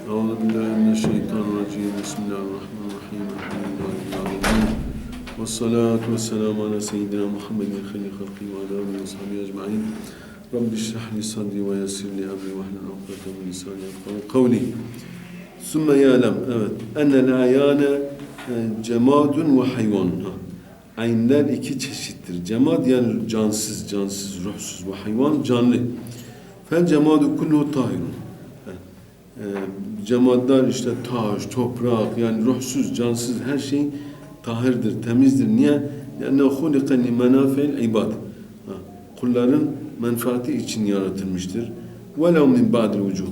أعوذ بالله من الشيطان الرجيم بسم الله الرحمن الرحيم الحمد لله رب العالمين والصلاة والسلام على سيدنا محمد خير خلقه وعلى آله وصحبه أجمعين رب اشرح لي صدري ويسر لي أمري واحلل عقدة من لساني يفقهوا قولي ثم يعلم evet أن الأعيان جماد وحيوان Ha. Aynler iki çeşittir. Cemad yani cansız, cansız, ruhsuz ve hayvan canlı. Fel cemadu kullu tahirun. Ee, cemadlar işte taş, toprak yani ruhsuz, cansız her şey tahirdir, temizdir. Niye? Yani hulika li menafil ibad. Kulların menfaati için yaratılmıştır. Velev min ba'dil vucuh.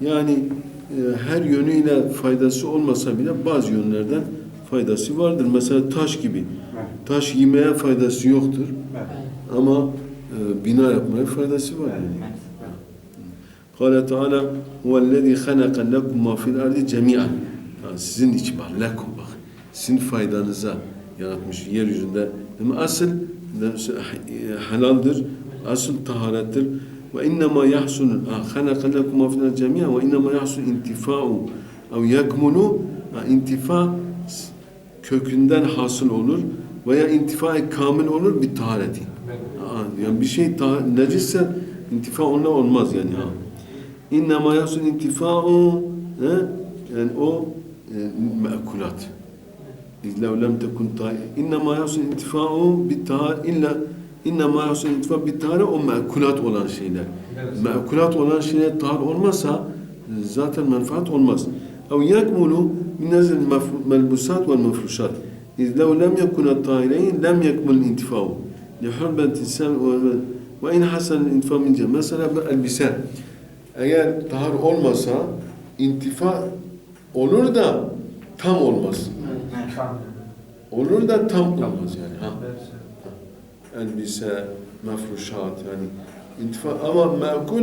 Yani e, her yönüyle faydası olmasa bile bazı yönlerden faydası vardır. Mesela taş gibi. Taş yemeye faydası yoktur ama e, bina yapmaya faydası var. Yani. Kâle Teala huvellezî halaka lekum mâ fil ardi cemî'an. Ha, Sizin için bak lekum bak. Sizin faydanıza yaratmış yeryüzünde. Değil mi? Asıl halaldir. Asıl taharettir. Ve innema yahsun halaka lekum mâ fil ardi cemî'an ve innema yahsun intifa'u ev yekmunu Ha, intifa kökünden hasıl olur veya intifa kamil olur bir tahareti. Ha, Yani bir şey ta, necisse intifa onunla olmaz yani ha. İnne ma yasul intifa'u he? yani o e, me'kulat. İzlev lem tekun tahi. İnne ma yasul intifa'u bit tahar illa inne ma yasul intifa bit tahar o me'kulat olan şeyler. Me'kulat olan şeyler tahar olmazsa zaten menfaat olmaz. Ev yakmulu min nezil melbusat vel mefruşat. İz lev lem yekun tahireyn lem yekmul intifa'u. Li hurmet insan ve in hasen intifa min cem. Mesela bir elbise eğer tahar olmasa intifa olur da tam olmaz. Olur da tam olmaz yani. Ha. Elbise, mefruşat yani intifa ama makul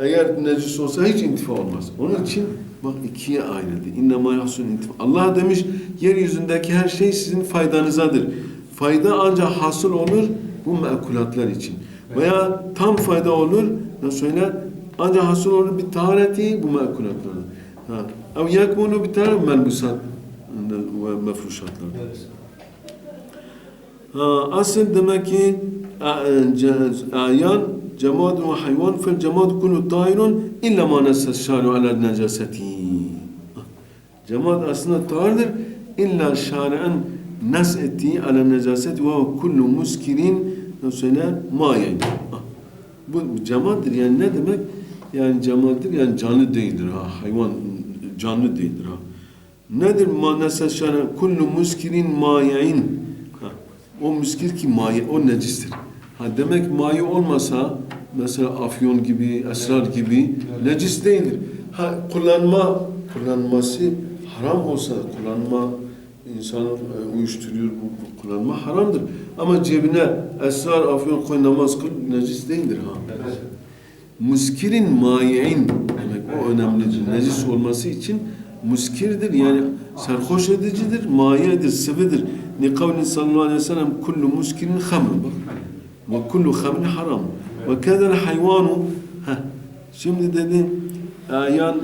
eğer necis olsa hiç intifa olmaz. Onun için bak ikiye ayrıldı. İnne ma yahsun intifa. Allah demiş yeryüzündeki her şey sizin faydanızadır. Fayda ancak hasıl olur bu mekulatlar için. Veya tam fayda olur nasıl söyler? Hasıl olur bir tahareti bu mekulatlarda. Ha. Ev yakmunu bir taharet melbusat ve mefruşatlar. Ha, asıl demek ki ayan cemad ve hayvan fel cemad kullu tahirun illa ma nassa şaru ala necaseti. Cemad aslında tahirdir illa şari'an nas ettiği ala necaset ve kullu muskirin söyle mayen. Bu cemaddır yani ne demek? Yani cemaddır yani canlı değildir ha. Hayvan canlı değildir ha. Nedir ma nassa şaru kullu muskirin mayen. Ha. O müskir ki maye, o necistir. Ha demek maye olmasa mesela afyon gibi, esrar gibi necis değildir. Ha kullanma kullanması haram olsa kullanma insanı e, uyuşturuyor bu, bu kullanma haramdır. Ama cebine esrar, afyon koy namaz kıl necis değildir ha. Muskirin maye'in demek o önemlidir. Necis olması için muskirdir yani sarhoş edicidir, mayedir, sıvıdır. Ni kavli sallallahu aleyhi ve sellem kullu muskirin hamr. Ve kullu hamri haram. Ve kedel hayvanu. Şimdi dedi ayan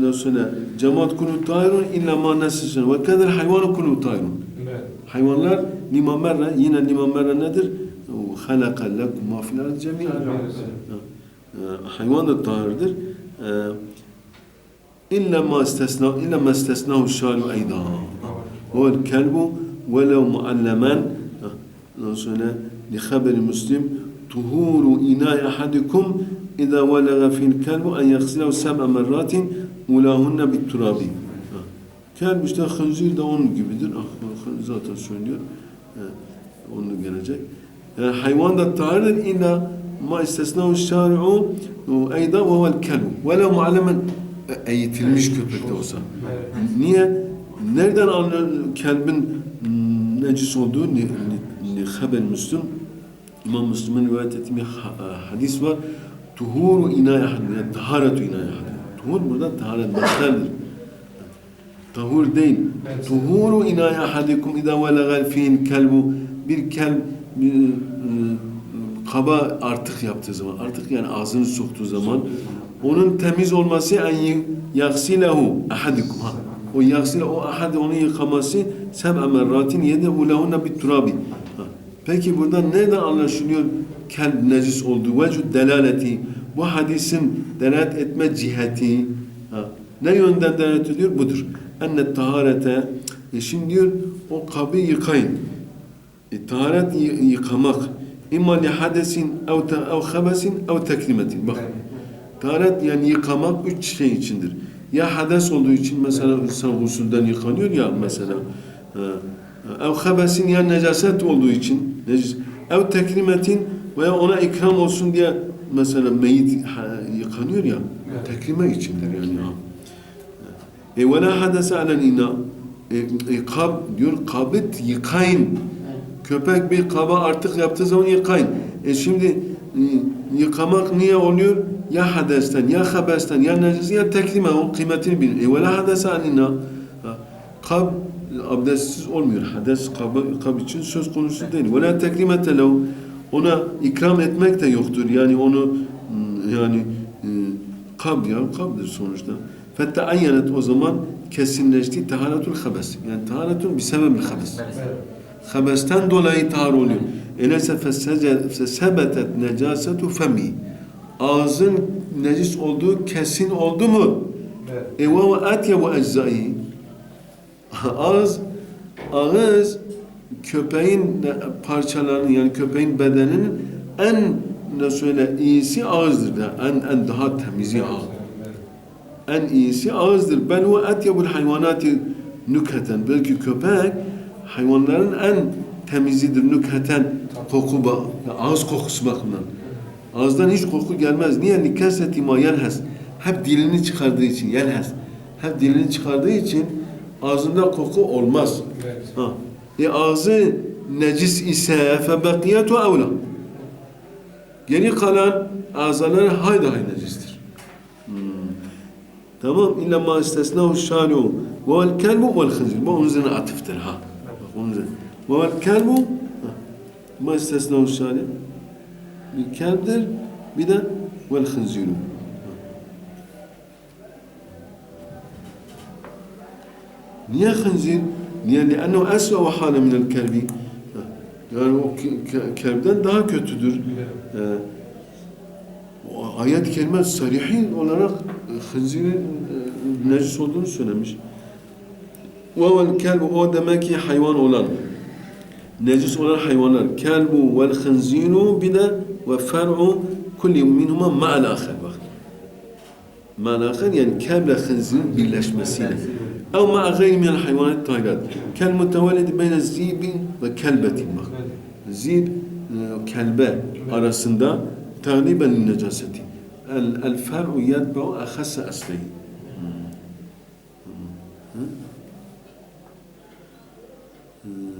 nasıl söyle cemaat kullu tayrun illa ma nasısen ve kedel hayvanu kullu tayrun. Hayvanlar lima merre yine lima merre nedir? Halaka lekum ma fil hayvan da tahirdir. İlla ma istesna illa ma istesnahu şalu ayda. Ve kelbu velev muallemen söyle li haberi muslim tuhuru inay ahadikum velaga fil kelbu en yaghsilahu seb'a merratin ulahunna bit turabi. Kelb işte hınzir de onun gibidir. Ah, zaten söylüyor. Onu gelecek. Yani hayvan da tahirdir illa ma istesnahu şari'u eyda ve huvel kelbu. Velev muallemen eğitilmiş köpek de olsa. Niye? Nereden anlıyor kelbin necis olduğu? Haber Müslüm. İmam Müslüm'ün rivayet ettiği ha- hadis var. Tuhuru inaya hadim. Yani taharetu inaya hadim. Tuhur burada taharet başlardır. Tahur değil. Tuhuru inaya hadikum idâ velagal fihin kelbu. Bir kelb e, kaba artık yaptığı zaman, artık yani ağzını soktuğu zaman onun temiz olması en yaksilehu ahadikum. Ha. O yaksile o ahad onu yıkaması seb'a merratin yedehu lehunne bit turabi. Peki burada nereden anlaşılıyor kelb necis olduğu? Vecud delaleti. Bu hadisin delalet etme ciheti. Ha. Ne yönden delalet ediyor? Budur. Enne taharete. E şimdi diyor o kabı yıkayın. E, taharet yıkamak. İmma li hadesin ev, te, ev habesin ev teklimetin. Bak. Taharet yani yıkamak üç şey içindir. Ya hades olduğu için mesela insan gusülden yıkanıyor ya mesela. Ev habesin ya necaset olduğu için. Ev teklimetin veya ona ikram olsun diye mesela meyit yıkanıyor ya. Teklime içindir yani. Ha. E ve la hadese alel ina. E, e, kab diyor kabit yıkayın. Köpek bir kaba artık yaptığı zaman yıkayın. E şimdi e, yıkamak niye oluyor? Ya hadesten, ya habesten, ya necis, ya teklime o kıymetini bilin. E ve la hadese alel ina. Ha, Kab abdestsiz olmuyor. Hades kab, kab için söz konusu değil. Ve la teklimete. Ona ikram etmek de yoktur. Yani onu mm, yani e, kab ya kabdır sonuçta. Fetteayyenet o zaman kesinleşti taharetul habes. Yani taharetun bir sebebil habes. Habesten dolayı tahar oluyor. Fesece- fesebetet necasetu femi. Ağzın necis olduğu kesin oldu mu? Evet. E ve atye ve eczai. Ağız, ağız köpeğin parçalarının yani köpeğin bedeninin en ne söyle iyisi ağızdır da en en daha temizi ağız. En iyisi ağızdır. Bel ve atyebul hayvanati nüketen. Belki köpek hayvanların en temizidir nüketen koku ba- ya ağız kokusu bakımından. Ağızdan hiç koku gelmez. Niye? Nikaseti ma yelhes. Hep dilini çıkardığı için yelhes. Hep dilini çıkardığı için ağzında koku olmaz. Evet. Ha. E ağzı necis ise febekiyetu evla. Geri kalan azalar haydi hay necistir. Hmm. Tamam. İlla ma istesnahu şanu. Ve vel kelbu vel hınzir. Bu onun üzerine atıftır ha. Ve kelbu ma istesnahu şari bir kelbdir bir de vel hınziru. Niye hınzir? Niye? Liannehu esve hale minel kelbi. Yani o kelbden daha kötüdür. Ee, ayet-i kerime sarihin olarak e, hınzirin e, necis olduğunu söylemiş. Ve vel kelbu o demek ki hayvan olan. Necis olan hayvanlar. Kelbu vel hınziru bir de ve fer'u kulli minhuma ma'al ahir. Bak. Ma'al ahir yani kelble hınzirin birleşmesiyle. أو مع غير من الحيوانات الطائرات كالمتولد بين الزيب وكلبة bak. Zib e, kelbe arasında taliben necaseti. El, fer'u yedbe'u ahassa asleyi. taliben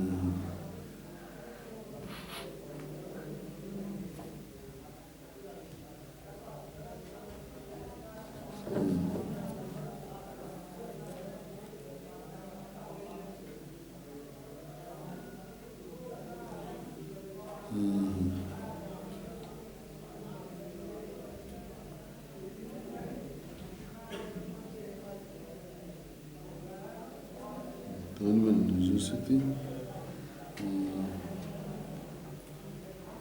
necaseti.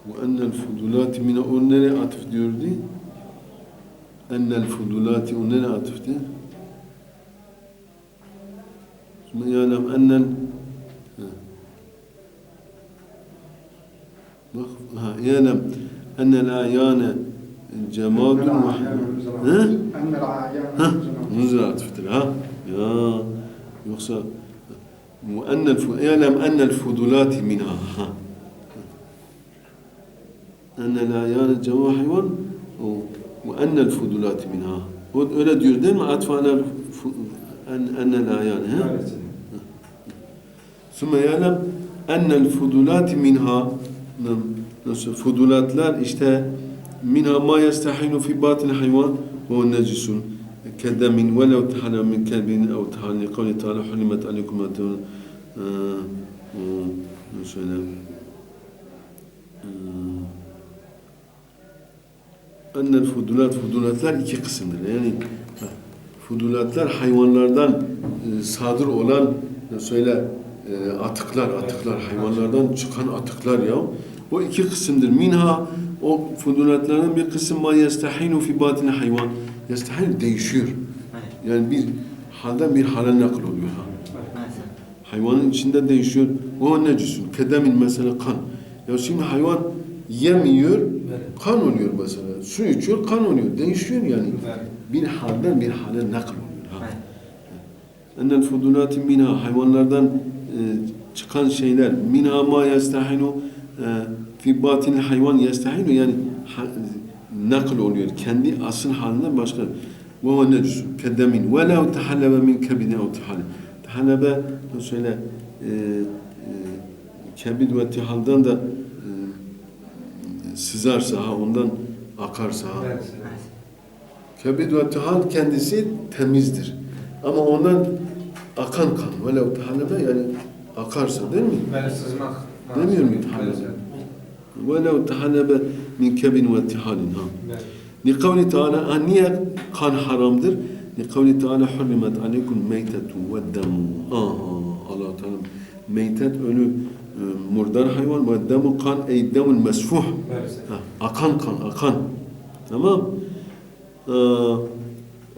وأن الفضولات من أننا عطف ديوردي أن الفضولات أننا عطف اعلم أن الفضلات منها. أن العيان الجماعي حيوان وأن الفضلات منها. ولا ديردين مع أطفال الف... أن... أن العيان ها؟ ثم يعلم أن الفضلات منها نعم، نصف فضلات لا اشتهى منها ما يستحيل في باطن الحيوان هو نجس كدم ولو تحلى من كلب أو تحلى من قول تعالى حلمت عليكم أدونه etun ne söyle Ennel fudulat, fudulatlar iki kısımdır. Yani ha, fudulatlar hayvanlardan e, sadır olan e, söyle e, atıklar, atıklar, hayvanlardan çıkan atıklar ya. O iki kısımdır. Minha o fudulatlardan bir kısım ma yestahinu fi batini hayvan. Yestahin değişiyor. Yani bir halden bir hale nakl oluyor. Hayvanın içinde değişiyor. O necisun. Kedemin mesela kan. Ya şimdi hayvan yemiyor, kan oluyor mesela. Su içiyor, kan oluyor. Değişiyor yani. Bir halden bir hale nakl oluyor. Ha. Ennel fudulati minha hayvanlardan e, çıkan şeyler minha ma yestahinu e, fi batin hayvan yestahinu yani ha, nakl oluyor. Kendi asıl halinden başka. Ve huve necus kedemin ve la tehallebe min kebidin ev tihal. Tehallebe söyle e, e, kebid ve tihaldan da e, sızarsa ha ondan akarsa ha. Evet. Kebid ve tihal kendisi temizdir. Ama ondan akan kan. Velev tehalebe yani akarsa değil mi? Böyle sızmak. Demiyor muydu halebe? Velev tehalebe min kebin ve tihalin. Ha. Evet. Li kavli Teala niye kan haramdır? Kavli Teala hurrimet aleykum meytetu ve demu. Allah Teala meytet ölü e, murdar hayvan ve demu kan ey demul mesfuh. Ha, akan kan, akan. Tamam. Ee,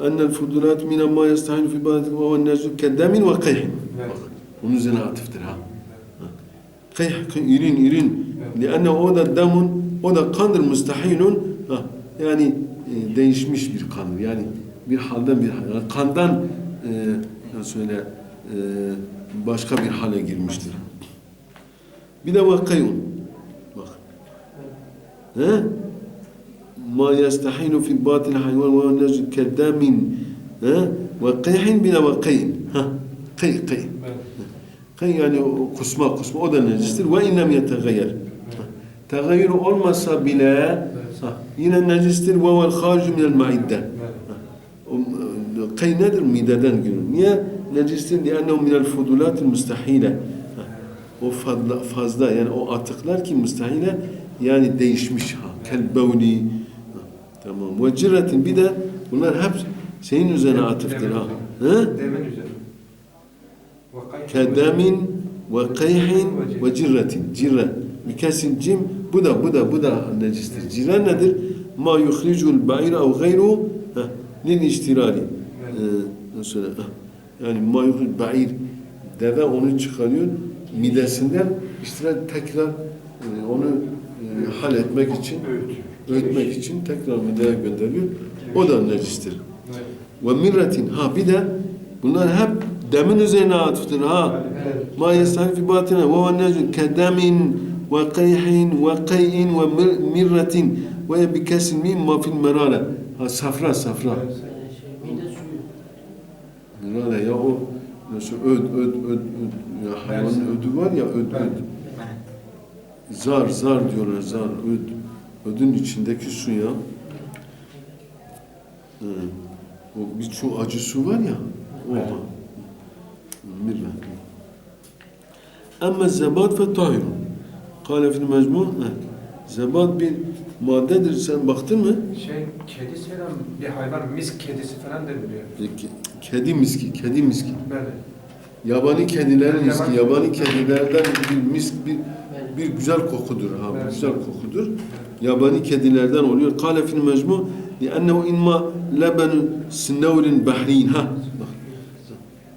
ennel fudulat minen ma yestahil fi badet ve huve nezu kedemin ve kayhin. Onun üzerine atıftır ha. Kayh, irin, irin. Lianne o da demun, o da kandır müstahilun. Ha. Yani değişmiş bir kandır. Yani bir halden bir hal. Yani kandan e, nasıl söyle e, başka bir hale girmiştir. Bir de vakayun. Bak. He? Ma yestahinu fi batil hayvan ve necid kedamin. He? Ve kayhin bir de vakayin. Ha. Kay. Evet. Kay yani kusma kusma o da necistir. Ve innem yetegayyer. Tegayyür olmasa bile ha, yine necistir. Ve vel haricu minel maidde. Kay nedir? Mideden geliyor. Niye? Necistir? Minel fudulatil müstahile. Ha, O fazla, fazla yani o atıklar ki müstahile yani değişmiş ha. Kel bevli. Ha, Tamam. Ve cirretin bir de bunlar hep şeyin üzerine atıftır ha. Demin üzerine. Kedemin ve kayhin ve cirretin. Cirre. Bir kesin cim. Bu da bu da bu da necistir. Cirre nedir? Ma yuhricul ba'ira ev gayru lil iştirari. Ee, nasıl. Yani ma yuhricul ba'ir. Deve onu çıkarıyor midesinden iştirar tekrar e, onu e, hal etmek için Öğüt. öğütmek için tekrar mideye gönderiyor. O da necistir. Ve mirretin. Ha bir de bunlar hep demin üzerine atıftır ha. Ma yestahil fi batine ve huve necun kedemin ve kayhin ve kayin ve mir- mirretin ve bi kesin mim ma fil merale. Ha safra safra. Merale ya o nasıl öd öd öd öd ya hayvanın ödü var ya öd öd. Zar zar diyorlar zar öd. Ödün içindeki su ya. Hı. O bir su acı su var ya. O. Evet. Mirre. Ama zebat ve tahirun. Kale fil mecmu. Zebat bir maddedir. Sen baktın mı? Şey, kedi falan bir hayvan, misk kedisi falan deniliyor. Ke- Kedi miski, kedi miski. Böyle. Yabani kedilerin miski, Yabani- kedilerden bir misk bir bir güzel kokudur ha, bir güzel kokudur. Yabani kedilerden oluyor. Kale fil mecmu li'ennehu imma lebenu sinevlin bahrin ha.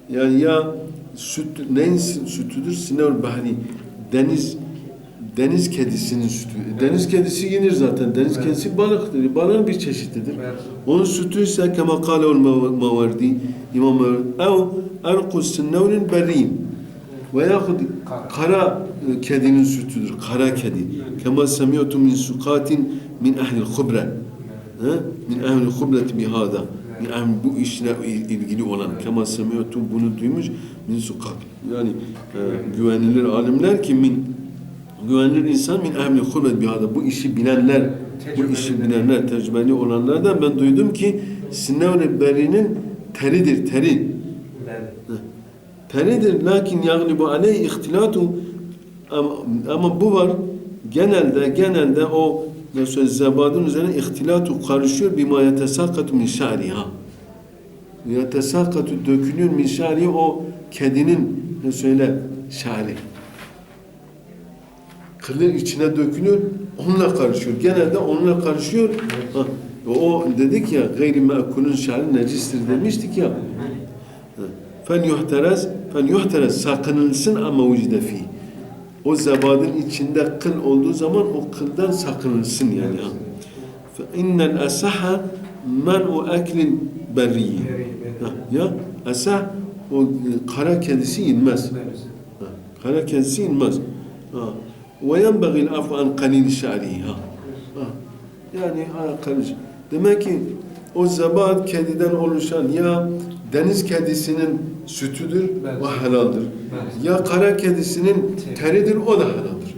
Yani ya süt neyin sütüdür? Sinevl bahri. Deniz deniz kedisinin sütü. Deniz kedisi yenir zaten. Deniz Evet. kedisi balıktır. Balığın bir çeşididir. Evet. Onun sütü ise kema kâleul mavardi İmam ev erku sinnevlin berrin veyahut Kara. e, kedinin sütüdür. Kara kedi. Kema semiyotu min sukatin min ehlil hubre. Min ehlil hubreti bihada. Min ehl bu işle il- ilgili olan. Kema semiyotu bunu duymuş. Min sukat. Yani e, güvenilir alimler ki min güvenilir insan min ehlil hubreti bihada. Bu işi bilenler bu işi bilenler, tecrübeli olanlardan ben duydum ki Sinnevre berinin teridir, teri. Teridir lakin yaglibu aleyh ihtilatu ama, ama bu var genelde genelde o nasıl zebadın üzerine ihtilatu karışıyor bima yetesakatu min şa'riha. Yetesakatu dökülüyor min şa'ri o kedinin ne söyle şa'ri. Kılı içine dökülüyor, onunla karışıyor. Genelde onunla karışıyor. Ha, o dedik ya gayri me'kulun şa'ri necistir demiştik ya. Fen yuhterez, fen yuhterez sakınılsın ama vücide fi. O zebadın içinde kıl olduğu zaman o kıldan sakınılsın yani. Fe innel asaha men'u eklil berriyi. Ya asah o e, kara kedisi inmez. Ha, Kara kedisi inmez. Ha. An kalil şa'rihi. Ha. Ha. Yani ha, karış. Demek ki o zebat kediden oluşan ya deniz kedisinin sütüdür ve helaldir. Ya kara kedisinin teridir o da helaldir.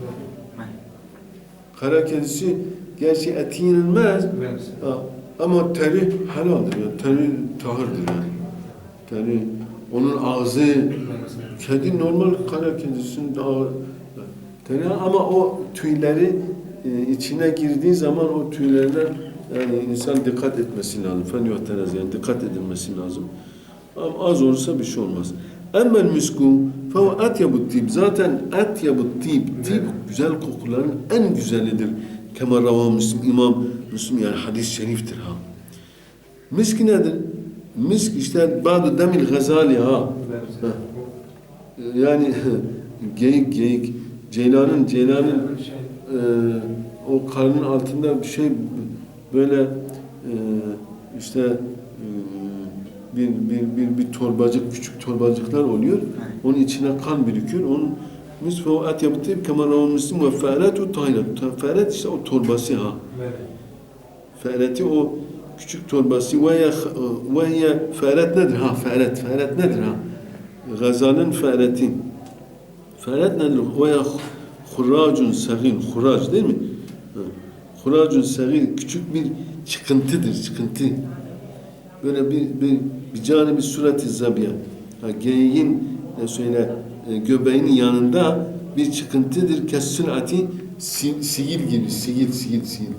Kara kedisi gerçi eti yenilmez ama teri helaldir. Yani teri tahırdır yani. Teri onun ağzı Kedi normal kara kedisinin daha tane ama o tüyleri e, içine girdiği zaman o tüylerden yani insan dikkat etmesi lazım. Fen yani dikkat edilmesi lazım. Ama az olursa bir şey olmaz. Emmel misku fehu atyabut tib. Zaten atyabut tib. Tib güzel kokuların en güzelidir. Kema rava Müslim, İmam Müslim yani hadis-i şeriftir ha. Misk nedir? Misk işte ba'du demil gazali ha. Ha. Yani geyik geyik Ceylan'ın Ceylan'ın e, o karnın altında bir şey böyle e, işte e, bir, bir, bir, bir torbacık küçük torbacıklar oluyor. Onun içine kan birikiyor. Onun misfehu at yaptı kemaravun müslim ve fe'retu tahira. Fe'ret işte o torbası ha. Fe'reti o küçük torbası ve ya ve ya fe'ret nedir ha? Fe'ret. Fe'ret nedir ha? Gazal'ın fe'reti. Fe'ret nedir? Ve ya huracun sagir. Hurac değil mi? Huracun sagir. Küçük bir çıkıntıdır. Çıkıntı. Böyle bir bir bir canı bir surati zabiya. Ha, geyiğin ne söyle e, göbeğinin yanında bir çıkıntıdır. Kesülati si, sigil gibi. Sigil, sigil, sigil.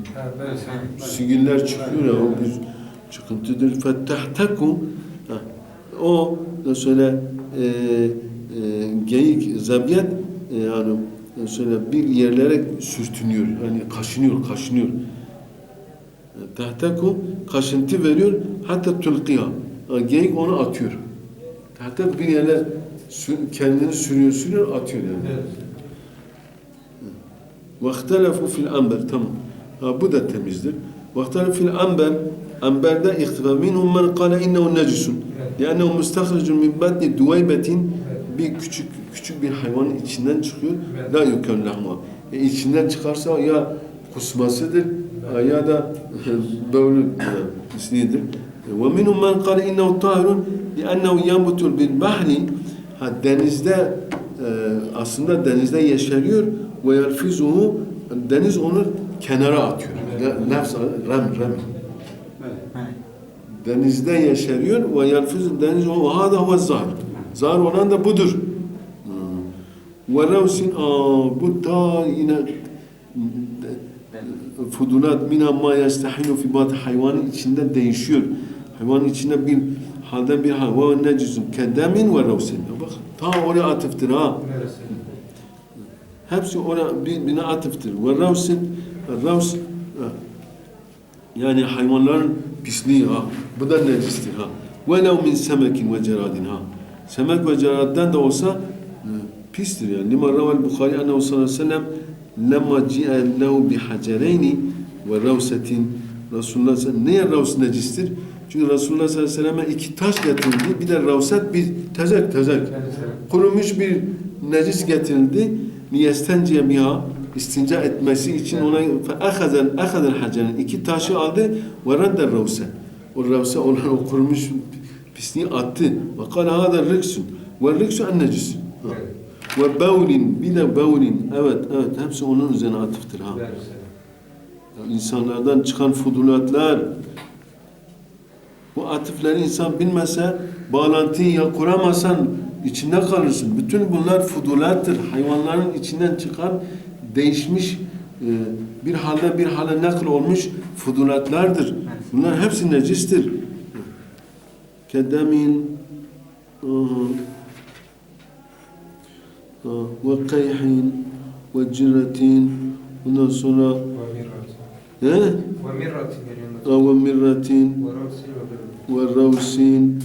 Sigiller çıkıyor ya, o bir çıkıntıdır. Fettahtaku ha, o da söyle e, e, geyik, zabiyet e, yani e, söyle bir yerlere sürtünüyor. Yani kaşınıyor, kaşınıyor. Tahtaku kaşıntı veriyor hatta tulqiya. Ha, Geyik onu atıyor. Tahtak bir yere sür- kendini sürüyor, sürüyor, atıyor yani. واختلفوا في الأنبر tamam. Ha, bu da temizdir. واختلفوا في الأنبر أنبر'da ihtifa. Minhum men kâle innehu necisun. Yani müstahrecun min batni duaybetin bir küçük küçük bir hayvanın içinden çıkıyor. La yukun lahma. E, içinden çıkarsa ya kusmasıdır ya da böyle isnidir. Ve minhum men kâle innehu tahirun li'ennehu yanbutul bil bahri ha, denizde e, aslında denizde yeşeriyor ve yelfizuhu deniz onu kenara atıyor. Ne- Nefs rem rem. Denizde yeşeriyor ve yelfizu deniz o hada huve zar. Zar olan da budur. Hmm. Ve revsin bu ta yine fudulat mina ma yestahinu fi bat hayvanın içinde değişiyor. Hayvanın içinde bir halde bir hayvan necisun kedemin ve revsin. Bak ta oraya atıftır ha. Hepsi ona bir bina atıftır. Ve ravsin, ravs yani hayvanların pisliği ha. Bu da necistir ha. Velev min semekin ve ceradin ha. Semek ve ceraddan da olsa e, pistir yani. Lima ravel Bukhari ennehu sallallahu aleyhi ve sellem lemma ci'e lehu bi hacereyni ve ravsetin Resulullah neye ravs necistir? Çünkü Resulullah sallallahu aleyhi ve selleme iki taş getirildi. Bir de ravset bir tezek tezek kurumuş bir necis getirildi. Niyestenci biha istinca etmesi için ona ahazel ahazel hacerin iki taşı aldı ve redder ravse. O ravse olan o kurumuş pisliği attı. Ve kâle hâdâ riksun. Ve riksu en necis. Ve bevlin bir de bevlin. Evet evet hepsi onun üzerine atıftır ha. İnsanlardan çıkan fudulatlar bu atıfları insan bilmese bağlantıyı ya kuramazsan içinde kalırsın. Bütün bunlar fudulattır. Hayvanların içinden çıkan değişmiş bir halde bir hale nakl olmuş fudulatlardır. Bunlar hepsi necistir. Kedemin ve kayhin ve cirretin ondan sonra Ve mirrat. he? Ve mirrat geliyor. ve mirretin Ve ravsi ve bir- ve ravsin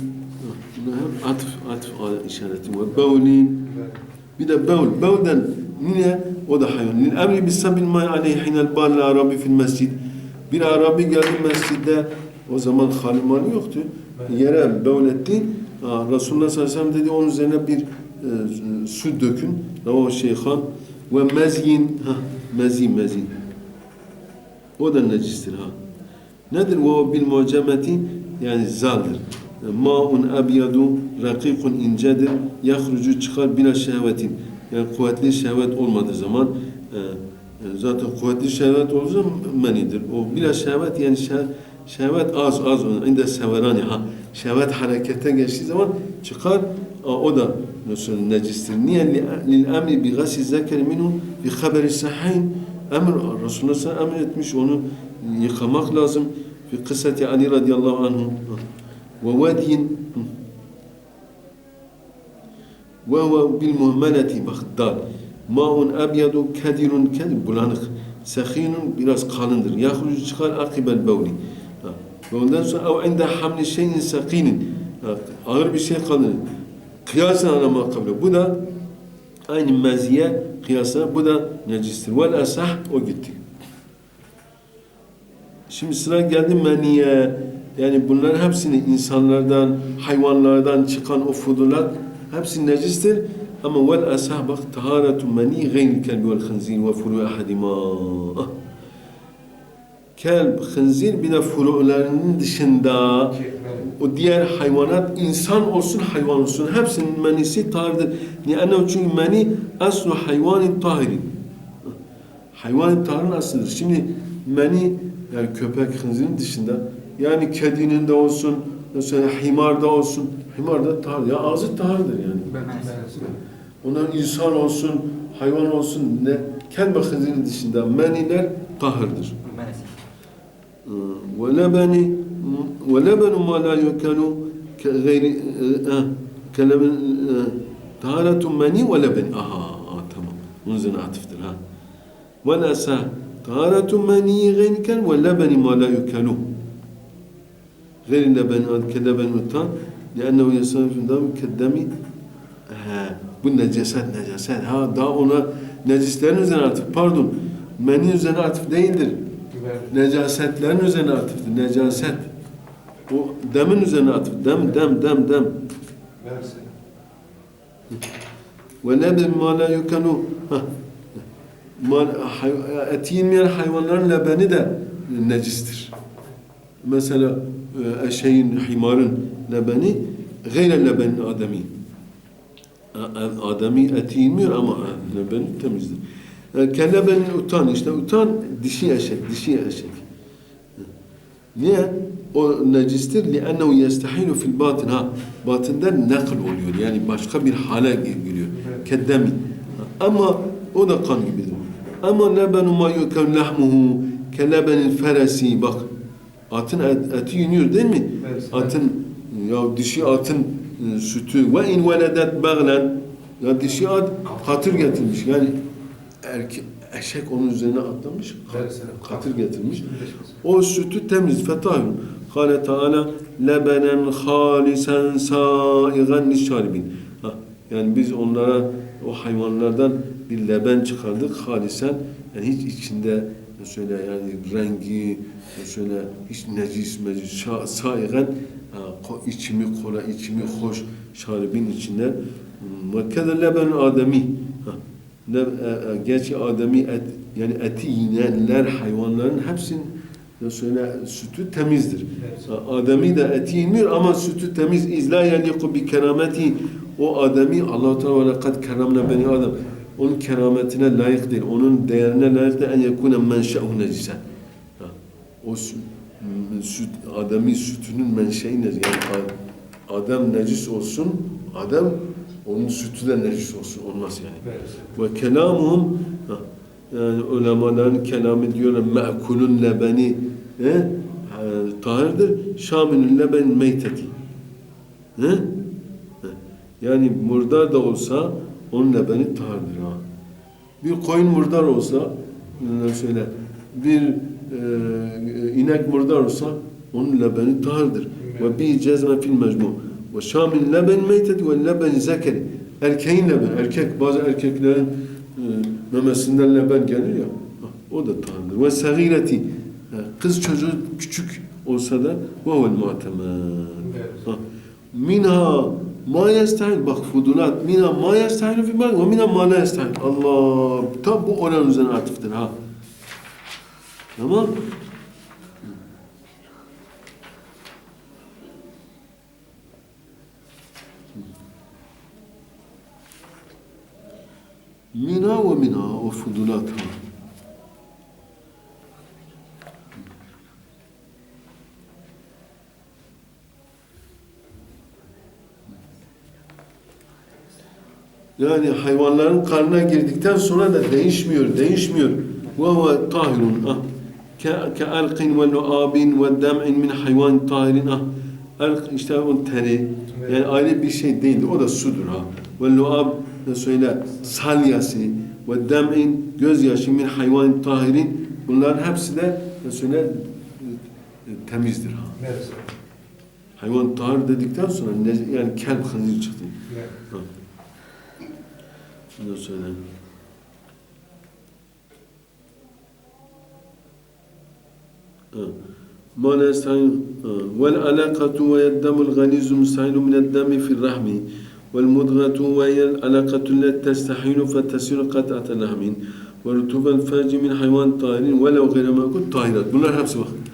bunlar hep atf, atf işareti ve bevlin Bir de bevl. O zaman haliman yoktu. Yere bevl etti. Aa, Resulullah sallallahu aleyhi ve sellem dedi onun üzerine bir e, su dökün. Ravahu şeyhan. Ve mezyin. Ha, mezi mezi. O da necistir ha. Nedir o bil mucemeti? Yani zaldır. Ma'un abyadu rakikun incedir. Yahrucu çıkar bila şehvetin. Yani kuvvetli şehvet olmadığı zaman e, e, zaten kuvvetli şehvet olduğu zaman menidir. O bila şehvet yani şeh- شهوات آز آز عند السوراني ها. شهوات حركتها جاشي زمان چقار أو ده نسل نجستنيا للامر بغسل الذكر منه بخبر الصحيحين أمر الرسول الله عليه وسلم مش انه لازم في قصة علي رضي الله عنه. ووادي وهو بالمهملة بخدار ماء أبيض كدر كدر بلانخ سخين براس قالندر. يخرج شخال عقب البولي Ve ondan sonra ev inde hamli şeyin sakinin. Ağır bir şey kalır. Kıyasen alama kabul. Bu da aynı meziye kıyasla bu da necistir. Vel esah o gitti. Şimdi sıra geldi meniye. Yani bunlar hepsini insanlardan, hayvanlardan çıkan o fudulat hepsi necistir. Ama vel esah bak taharetu meni gayril kelbi vel khinzir ve furu ahadima. Kelb, khinzir bir de furularının dışında o diğer hayvanat insan olsun hayvan olsun hepsinin menisi tahirdir. Niye? Çünkü meni aslu hayvanin tahirin. Hayvan tahirin aslıdır. Şimdi meni yani köpek hınzirin dışında yani kedinin de olsun mesela himar da olsun himar da tahir. Ya ağzı tahirdir yani. Ben- ben- Onlar insan olsun, hayvan olsun ne kelbe hınzirin dışında meniler tahirdir. Maalesef. ولبن ولبن ما لا يؤكل كغير آه كلبن آه طهارة مني ولبن آه, آه تمام منزل عطفتر ها والأسا طهارة مني غير كل ولبن ما لا يؤكل غير اللبن كلبن الطان لأنه يصير في الدم كالدم ha, bu necaset necaset ha daha ona necislerin üzerine atıf pardon meni üzerine atıf değildir Ve- necasetlerin üzerine atıftır. Necaset. O demin üzerine atıf. Dem, dem, dem, dem. Ve lebin ma la hay, eti yemeyen hayvanların lebeni de necistir. Mesela eşeğin, himarın lebeni gayre lebenin ademi. Ademi eti yemiyor ama lebeni temizdir. E, Kellebenin utan işte utan dişi eşek, dişi eşek. Niye? O necistir. لِأَنَّهُ يَسْتَحِيلُ فِي الْبَاطِنِ Ha, batından nakl oluyor. Yani başka bir hale giriyor. Keddemi. Ama o da kan gibidir. Ama lebenu ma yukev lahmuhu kelebenin feresi. Bak atın et, eti yeniyor değil mi? Evet. Atın ya dişi atın e, sütü ve in veledet baglen ya dişi at katır getirmiş. Yani erkek eşek onun üzerine atlamış. Katır getirmiş. O sütü temiz, fetahun. Kale Teala lebenen halisen saigan nişaribin. Yani biz onlara o hayvanlardan bir leben çıkardık halisen. Yani hiç içinde şöyle yani rengi şöyle hiç necis mecis ko- içimi kola içimi hoş şaribin içinde ve kede leben ademi gerçi ademi et, yani eti yinenler hayvanların hepsinin söyle sütü temizdir. Ademi de eti yemiyor ama sütü temiz. İzla yaliku bi kerameti o ademi Allah Teala ve lekad keramna beni adam. Onun kerametine layık değil. Onun değerine layık değil. En yekune menşe'u necisen. Ha, O sü- m- süt, ademi sütünün menşei necis. Yani Adem necis olsun, Adem onun sütü de necis olsun. Olmaz yani. Verse. Ve kelamuhum yani ulemaların kelamı diyorlar me'kulun lebeni he? Tahirdir. Şamilun leben meyteti. He? Yani murdar da olsa onun lebeni tahirdir ha. Bir koyun murdar olsa ne söyle bir e, inek murdar olsa onun lebeni tahirdir. Ve bi cezme fil mecmu. Ve şamil leben meyteti ve leben zekeri. Erkeğin leben. Erkek bazı erkeklerin e, memesinden leben gelir ya. O da tahirdir. Ve sagireti. Ha, Kız çocuğu küçük olsa da ve vel. Ha. Minha ma yestahin bak fudulat minha ma yestahin fi ma ve minha ma la yestahin. Allah tam bu oran üzerine atıftır ha. Tamam. Mina ve mina o fudulat ha. Yani hayvanların karnına girdikten sonra da değişmiyor, değişmiyor. Ve. Ah. Ke, ke alqin ve lu'abin ve dem'in min hayvan tahirin. Ah. İşte onun teri. Yani ayrı bir şey değildir. O da sudur ha. Ve lu'ab ne söyle salyası ve dem'in gözyaşı min hayvan tahirin. Bunların hepsi de ne söyle e, temizdir ha. Evet. Hayvan tahir dedikten sonra ne, yani kelp hınzir çıktı. Evet. Ha. Şunu da söyleyeyim. Ha. ما لا يستعين والعلاقة وهي الدم الغليظ مستحيل من الدم في الرحم والمضغة وهي العلاقة التي تستحيل فتسير قطعة لحم ورطوب الفرج من حيوان طائر ولو غير ما كنت طائرات. بلا حبس وقت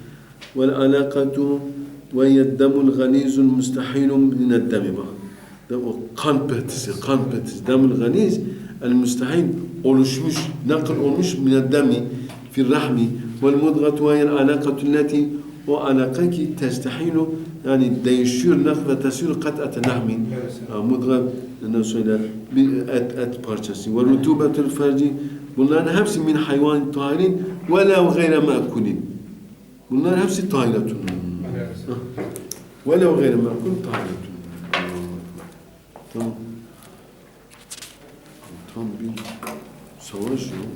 والعلاقة وهي الدم الغليظ المستحيل من الدم. ما. دم قان بتس قان بتس دم الغليظ المستحيل. أولوشمش نقل أولوش من الدم في الرحم. والمضغة وهي العلاقة التي o alaka ki testahilu yani değişiyor nak ve tesiru kat'ate lahmin Evet. Ha, mudga ne söyler bir et et parçası ve rutubetul ferci bunların hepsi min hayvan tahirin ve la gayre ma'kulin bunlar hepsi tahiratun Evet. ve la gayre ma'kul tahiratun Tamam. Tam bir savaş yok.